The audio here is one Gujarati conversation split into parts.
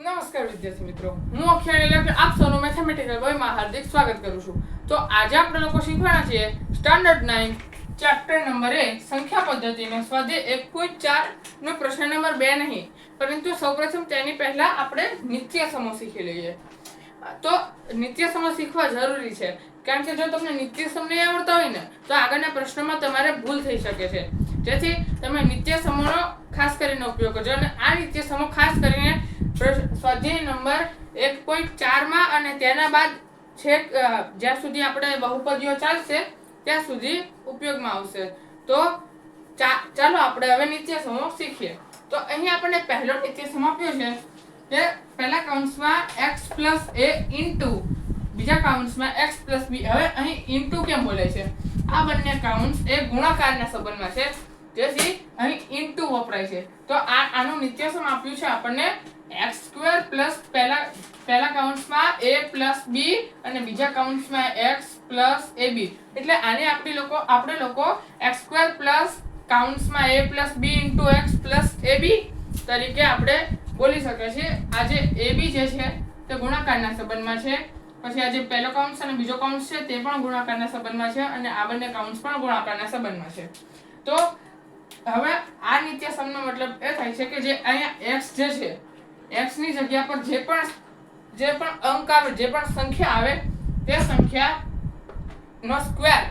નમસ્કાર વિદ્યાર્થી મિત્રો. હું અક્ષર એટલે આપ સૌનું મેથેમેટિકલ બોયમાં હાર્દિક સ્વાગત કરું છું. તો આજે આપણે લોકો શીખવાના છીએ સ્ટાન્ડર્ડ નાઇન ચેપ્ટર નંબર એ સંખ્યા પદ્ધતિનો સ્વાધ્યાય. એક પોઈન્ટ ચાર નો પ્રશ્ન નંબર બે નહીં, પરંતુ સૌપ્રથમ તેની પહેલા આપણે નિત્ય સમૂહ શીખી લઈએ. તો નિત્ય સમૂહ શીખવા જરૂરી છે. કારણ કે જો તમને નિત્ય સમ નહીં આવડતા હોય ને, તો આગળના પ્રશ્નોમાં તમારે ભૂલ થઈ શકે છે. જેથી તમે નિત્ય સમૂહનો ખાસ કરીને ઉપયોગ કરજો. અને આ નિત્ય સમૂહ ખાસ કરીને સ્વાધ્યાય નંબર એક પોઈન્ટ ચારમાં અને તેના બાદ છેક જ્યાં સુધી આપણે બહુપદીઓ ચાલશે, ત્યાં સુધી ઉપયોગમાં આવશે. તો ચાલો આપણે હવે નિત્ય સમો શીખીએ. તો અહીં આપણને પહેલો નિત્ય સમ આપ્યો છે કે પહેલા કાઉન્સમાં x પ્લસ a ઇન્ટુ, બીજા કાઉન્ટ્સમાં x પ્લસ b હવે અહીં ઇન્ટુ કેમ બોલે છે? આ બંને કાઉન્ટ્સ એ ગુણાકારના સંબંધમાં છે. જેથી અહીં ઇન્ટુ વપરાય છે. તો આ, આનું નિત્યસમ આપ્યું છે આપણને x સ્ક્વેર પ્લસ પહેલા પહેલા કાઉન્ટ્સમાં a પ્લસ b અને બીજા કાઉન્ટ્સમાં x પ્લસ ab એટલે આને આપણે લોકો આપણે લોકો x સ્ક્વેર પ્લસ કાઉન્ટ્સમાં a plus b into x plus ab તરીકે આપણે બોલી શકીએ છીએ. આ જે ab જે છે તે ગુણાકારના સંબંધમાં છે. પછી આ જે પહેલો કાઉન્ટ્સ અને બીજો કાઉન્સ છે તે પણ ગુણાકારના સંબંધમાં છે અને આ બંને કાઉન્ટ્સ પણ ગુણાકારના સંબંધમાં છે. તો હવે આ નિત્ય સમનો મતલબ એ થાય છે કે જે અહીંયા x જે છે x ની જગ્યા પર જે પણ જે પણ અંક આવે, જે પણ સંખ્યા આવે, તે સંખ્યા નો સ્ક્વેર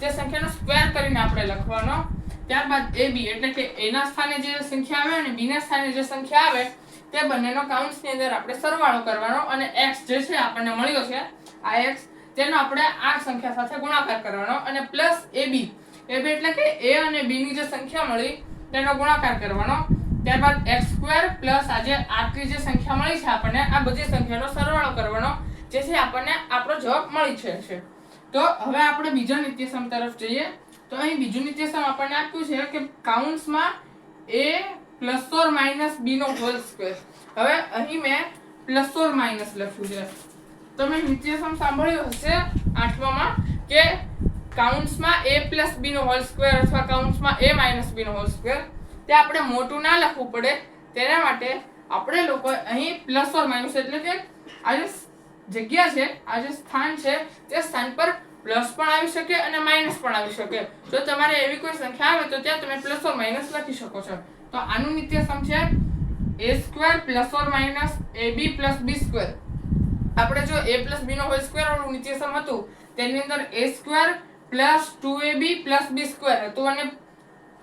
તે સંખ્યાનો સ્ક્વેર કરીને આપણે લખવાનો. ત્યારબાદ ab એટલે કે એના સ્થાને જે સંખ્યા આવે અને બીના સ્થાને જે સંખ્યા આવે, તે બંનેનો કાઉન્ટ્સની અંદર આપણે સરવાળો કરવાનો અને x જે છે આપણને મળ્યો છે, આ x, તેનો આપણે આ સંખ્યા સાથે ગુણાકાર કરવાનો અને પ્લસ ab ab એટલે કે એ અને બીની જે સંખ્યા મળી, તેનો ગુણાકાર કરવાનો. ત્યારબાદ x સ્ક્વેર પ્લસ આજે આટલી જે સંખ્યા મળી છે આપણને, આ બધી સંખ્યાનો સરવાળો કરવાનો, જેથી આપણને આપણો જવાબ મળી છે તો હવે આપણે બીજા નિત્યસમ તરફ જઈએ. તો અહીં બીજું નિત્યસમ આપણને આપ્યું છે કે કાઉન્ટ્સમાં a plus or minus b નો હોલ સ્ક્વેર હવે અહીં મેં પ્લસ ઓર માઇનસ લખ્યું છે. તમે નિત્યસમ સાંભળ્યું હશે આઠમામાં કે કાઉન્ટ્સમાં a પ્લસ b નો હોલ સ્ક્વેર અથવા કાઉન્સમાં a માઇનસ b નો હોલ સ્ક્વેર તે આપણે મોટું ના લખવું પડે. તેના માટે આપણે લોકો અહીં પ્લસ ઓર માઇનસ એટલે કે આ જે જગ્યા છે, આ જે સ્થાન છે, તે સ્થાન પર પ્લસ પણ આવી શકે અને માઇનસ પણ આવી શકે. જો તમારે એવી કોઈ સંખ્યા આવે તો ત્યાં તમે પ્લસ ઓર માઇનસ લખી શકો છો. તો આનું નિત્યસમ છે A square plus or minus ab plus B square આપણે જો એ પ્લસ બીનો હોલ સ્ક્વેર વાળું નિત્યસમ હતું, તેની અંદર A square plus two A B plus B square હતું અને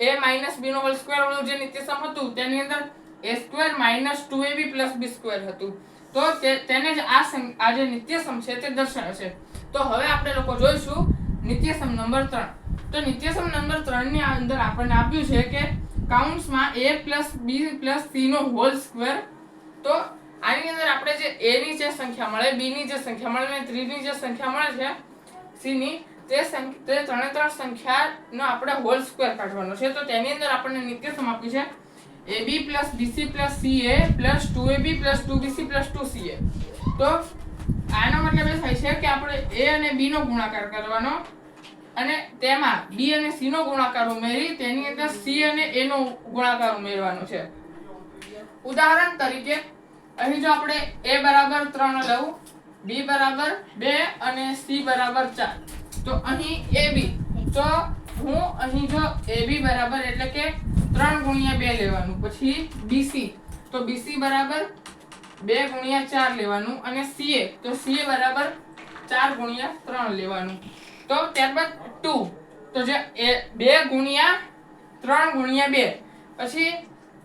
a માઇનસ બી નો હોલ સ્ક્વેર વાળું જે નિત્યસમ હતું, તેની અંદર A square minus two A B plus B square હતું. તો તેને જ આ આ જે નિત્યસમ છે તે દર્શાવે છે. તો હવે આપણે લોકો જોઈશું નિત્યસમ નંબર ત્રણ. તો નિત્યસમ નંબર ત્રણની અંદર આપણને આપ્યું છે કે કાઉન્ટ્સમાં A plus B plus C no whole square તો આની અંદર આપણે જે એની જે સંખ્યા મળે બીની જે સંખ્યા મળે અને ત્રીની જે સંખ્યા મળે છે સીની તે તે ત્રણે ત્રણ સંખ્યાનો આપણે હોલ સ્ક્વેર કાઢવાનો છે. તો તેની અંદર આપણને નિત્યસમ આપ્યું છે ab plus bc plus ca plus 2ab plus 2bc plus 2ca તો આનો મતલબ એ થાય છે કે આપણે a અને b નો ગુણાકાર કરવાનો અને તેમાં b અને c નો ગુણાકાર ઉમેરી તેની અંદર c અને a નો ગુણાકાર ઉમેરવાનો છે. ઉદાહરણ તરીકે અહીં જો આપણે a બરાબર 3 લઉં, b બરાબર 2 અને c બરાબર 4 તો અહીં ab. તો હું અહીં જો ab બરાબર એટલે કે 3 ગુણ્યા 2 લેવાનું. પછી bc. તો bc બરાબર 2 ગુણ્યા 4 લેવાનું અને ca. તો ca બરાબર 4 ગુણ્યા 3 લેવાનું. તો ત્યારબાદ 2 તો જે એ 2 ગુણ્યા 3 ગુણ્યા 2 પછી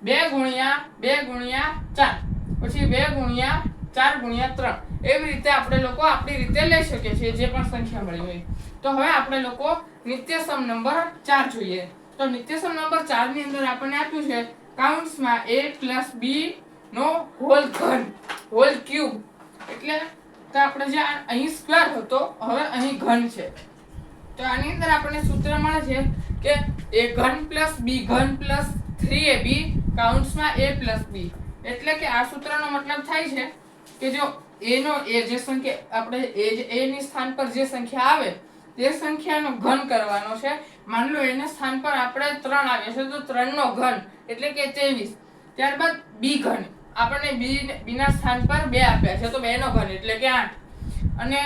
2 ગુણ્યા 2 ગુણ્યા 4 પછી 2 ગુણ્યા 4 ગુણ્યા 3 એવી રીતે આપણે લોકો આપણી રીતે લઈ શકીએ છીએ જે પણ સંખ્યા મળી હોય. તો હવે આપણે લોકો નિત્યસમ નંબર ચાર જોઈએ. તો નિત્યસમ નંબર 4 ની અંદર આપણને આપ્યું છે કાઉન્ટ્સમાં એ પ્લસ બી નો હોલ ઘન હોલ ક્યુબ એટલે તો આપણે જે અહીં સ્ક્વેર હતો, હવે અહીં ઘન છે. તો આની અંદર આપણને સૂત્ર મળે છે કે એ ઘન પ્લસ બી ઘન પ્લસ થ્રી એ બી કાઉન્ટ્સમાં એ પ્લસ બી એટલે કે આ સૂત્રનો મતલબ થાય છે કે જો એનો એ જે સંખ્યા, આપણે એ એની સ્થાન પર જે સંખ્યા આવે તે સંખ્યાનો ઘન કરવાનો છે. માન લો એના સ્થાન પર આપણે ત્રણ આવે છે, તો ત્રણ નો ઘન એટલે કે ત્રેવીસ. ત્યારબાદ બી ઘન. આપણને બી બીના સ્થાન પર બે આપ્યા છે, તો બે નો ઘન એટલે કે આઠ. અને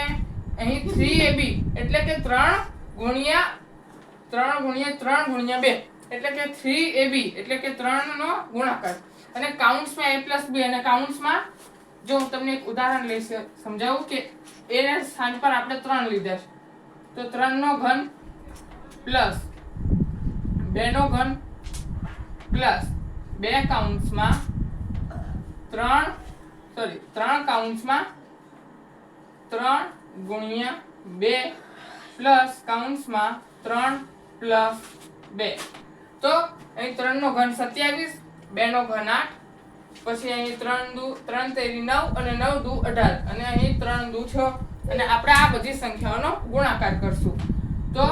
અહીં થ્રી એ બી એટલે કે ત્રણ ગુણ્યા ત્રણ ગુણ્યા ત્રણ ગુણ્યા બે એટલે કે થ્રી એ બી એટલે કે ત્રણ નો ગુણાકાર. અને કાઉન્ટ્સમાં એ પ્લસ બી અને કાઉન્ટ્સમાં જો હું તમને એક ઉદાહરણ લઈ સમજાવું કે એના સ્થાન પર આપણે ત્રણ લીધા છે. તો ત્રણ નો ઘન પ્લસ બે નો ઘન પ્લસ બે કાઉન્ટ્સમાં ત્રણ સોરી ત્રણ કાઉન્ટ્સમાં ત્રણ ગુણ્યા બે પ્લસ કાઉન્ટ્સમાં ત્રણ પ્લસ બે. તો અહીં ત્રણ નો ઘન સત્યાવીસ બે નો ઘન આઠ, પછી અહીં ત્રણ દુ, ત્રણ તેરી નવ અને નવ દુ અઢાર. અને અહીં ત્રણ દુ છ. અને આપણે આ બધી સંખ્યાઓનો ગુણાકાર કરશું. તો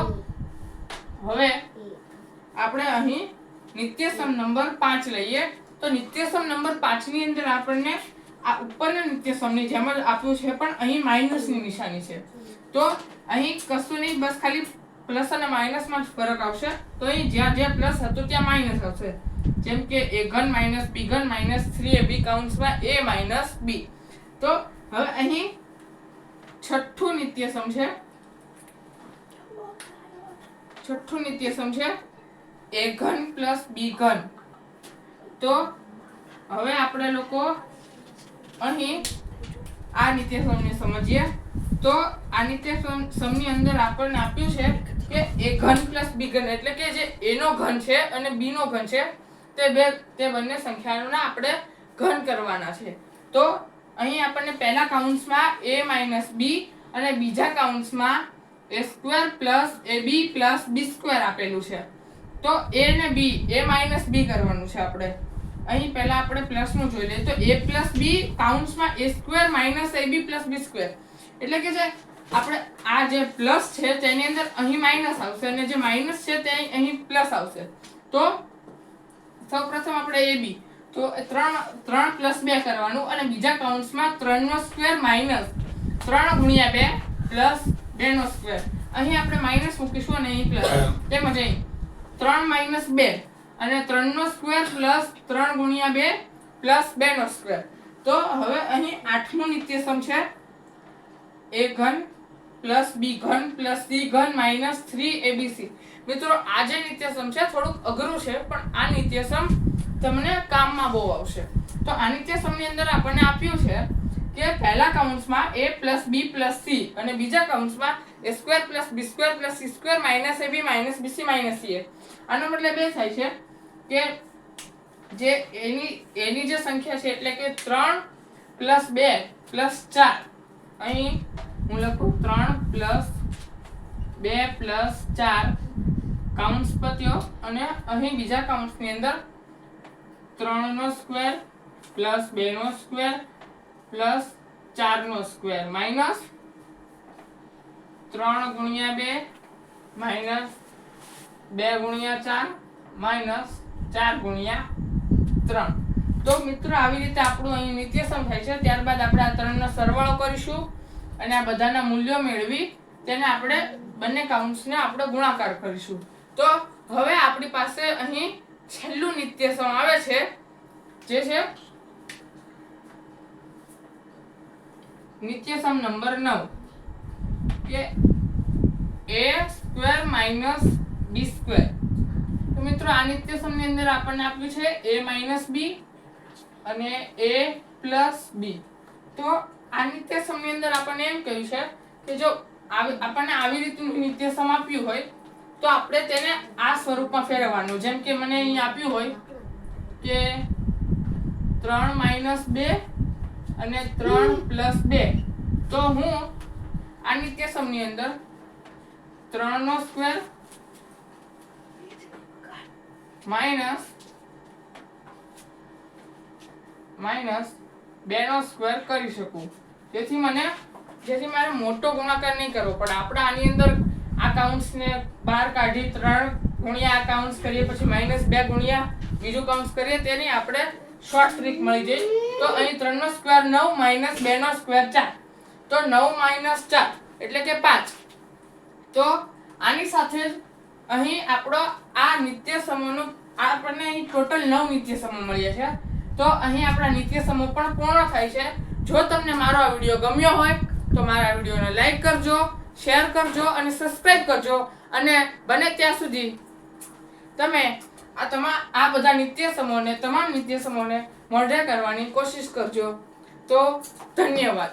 હવે આપણે અહીં નિત્યસમ નંબર પાંચ લઈએ. તો નિત્યસમ નંબર પાંચની અંદર આપણને આ ઉપરના નિત્યસમની જેમ જ આપ્યું છે, પણ અહીં માઇનસની નિશાની છે. તો અહીં કશું નહીં, બસ ખાલી પ્લસ અને માઇનસમાં જ ફરક આવશે. તો અહીં જ્યાં જ્યાં પ્લસ હતું ત્યાં માઇનસ આવશે. જેમ કે એ ઘન માઇનસ બી ઘન માઇનસ થ્રી એ બી કાઉન્ટ્સમાં એ માઇનસ બી. તો હવે અહીં છઠ્ઠું નિત્યસમ છે. છઠ્ઠું નિત્યસમ છે. એ ઘન પ્લસ બી ઘન. તો હવે આપણે લોકો અહીં આ નિત્યસમને સમજીએ. તો આ નિત્યસમ, સમની અંદર આપણને આપ્યું છે કે એ ઘન પ્લસ બી ઘન એટલે કે જે એનો ઘન છે અને બીનો ઘન છે, તે બે, તે બંને સંખ્યાઓના આપણે ઘન કરવાના છે. તો અહીં આપણને પહેલા કાઉન્ટ્સમાં એ માઇનસ બી અને બીજા કાઉન્ટ્સમાં A square plus A B plus B square આપેલું છે. તો એ ને બી એ માઇનસ બી કરવાનું છે આપણે. અહીં પહેલાં આપણે પ્લસનું જોઈ લઈએ. તો એ plus B કાઉન્ટ્સમાં A square minus A B plus B square એટલે કે જે આપણે આ જે પ્લસ છે તેની અંદર અહીં માઇનસ આવશે અને જે માઇનસ છે તે અહીં પ્લસ આવશે. તો સૌપ્રથમ આપણે એ b. તો ત્રણ ત્રણ પ્લસ બે કરવાનું અને બીજા કાઉન્ટ્સમાં ત્રણ નો સ્ક્વેર માઇનસ ત્રણ ગુણ્યા બે પ્લસ બેનો સ્ક્વેર અહીં આપણે માઇનસ મૂકીશું અને અહીં પ્લસ તેમજ અહીં? ત્રણ માઇનસ બે અને ત્રણનો સ્ક્વેર પ્લસ ત્રણ ગુણ્યા બે પ્લસ બેનો સ્ક્વેર તો હવે અહીં આઠમું નિત્યસમ છે. એ ઘન પ્લસ બી ઘન પ્લસ સી ઘન માઇનસ થ્રી એબીસી મિત્રો, આ જે નિત્યસમ છે, થોડુંક અઘરું છે, પણ આ નિત્યસમ તમને કામમાં બહુ આવશે. તો આ નિત્યસમની અંદર આપણને આપ્યું છે કે પહેલા કાઉન્ટ્સમાં a plus B plus C અને બીજા કાઉન્ટ્સમાં a square plus B square plus C square minus A B minus BC minus C આનો મતલબ એ થાય છે કે જે એની એની જે સંખ્યા છે, એટલે કે ત્રણ પ્લસ બે પ્લસ ચાર. અહીં હું લખું, ત્રણ પ્લસ બે પ્લસ ચાર કાઉન્ટ્સ પત્યો અને અહીં બીજા કાઉન્ટ્સની અંદર ત્રણનો સ્ક્વેર પ્લસ બેનો સ્ક્વેર પ્લસ ચારનો સ્ક્વેર માઇનસ ત્રણ ગુણ્યા બે માઇનસ બે ગુણ્યા ચાર માઇનસ ચાર ગુણ્યા ત્રણ. તો મિત્રો આવી રીતે આપણું અહીં નિત્ય થાય છે. ત્યારબાદ આપણે આ ત્રણનો સરવાળો કરીશું અને આ બધાના મૂલ્યો મેળવી તેને આપણે બંને કાઉન્ટ્સને આપણે ગુણાકાર કરીશું. તો હવે આપણી પાસે અહીં છેલ્લું નિત્યસમ આવે છે, જે છે નિત્યસમ નંબર 9 કે a square minus B square. તો મિત્રો આ નિત્ય સમની અંદર આપણને આપ્યું છે એ માઇનસ બી અને એ પ્લસ બી. તો આ નિત્ય સમની અંદર આપણને એમ કહ્યું છે કે જો આપણને આવી રીતનું નિત્ય સમ આપ્યું હોય તો આપણે તેને આ સ્વરૂપમાં ફેરવવાનું. જેમ કે મને અહીં આપ્યું હોય કે ત્રણ માઇનસ બે અને ત્રણ પ્લસ બે. તો હું આ નિત્યસમની અંદર ત્રણ નો સ્ક્વેર માઇનસ માઇનસ બે નો સ્ક્વેર કરી શકું. જેથી મને જેથી મારે મોટો ગુણાકાર નહીં કરવો પણ આપણે આની અંદર આ કાઉન્ટ્સને બહાર કાઢી ત્રણ ગુણ્યા આ કરીએ, પછી માઇનસ બે ગુણ્યા બીજું કાઉન્ટ્સ કરીએ, તેની આપણે શોર્ટ ટ્રીક મળી જઈ તો અહીં ત્રણ નો સ્ક્વેર નવ માઇનસ બે નો સ્ક્વેર ચાર. તો નવ માઇનસ ચાર, એટલે કે પાંચ. તો આની સાથે જ અહીં આપણો આ નિત્ય સમૂહનો આપણને અહીં ટોટલ નવ નિત્ય સમૂહ મળ્યા છે. તો અહીં આપણા નિત્ય સમૂહ પણ પૂર્ણ થાય છે. જો તમને મારો આ વીડિયો ગમ્યો હોય, તો મારા વિડીયોને લાઈક કરજો. શેર કરજો અને સબસ્ક્રાઇબ કરજો. અને બને ત્યાં સુધી તમે આ તમામ આ બધા નિત્ય સમૂહને, તમામ નિત્ય સમૂહને મોઢે કરવાની કોશિશ કરજો. તો ધન્યવાદ.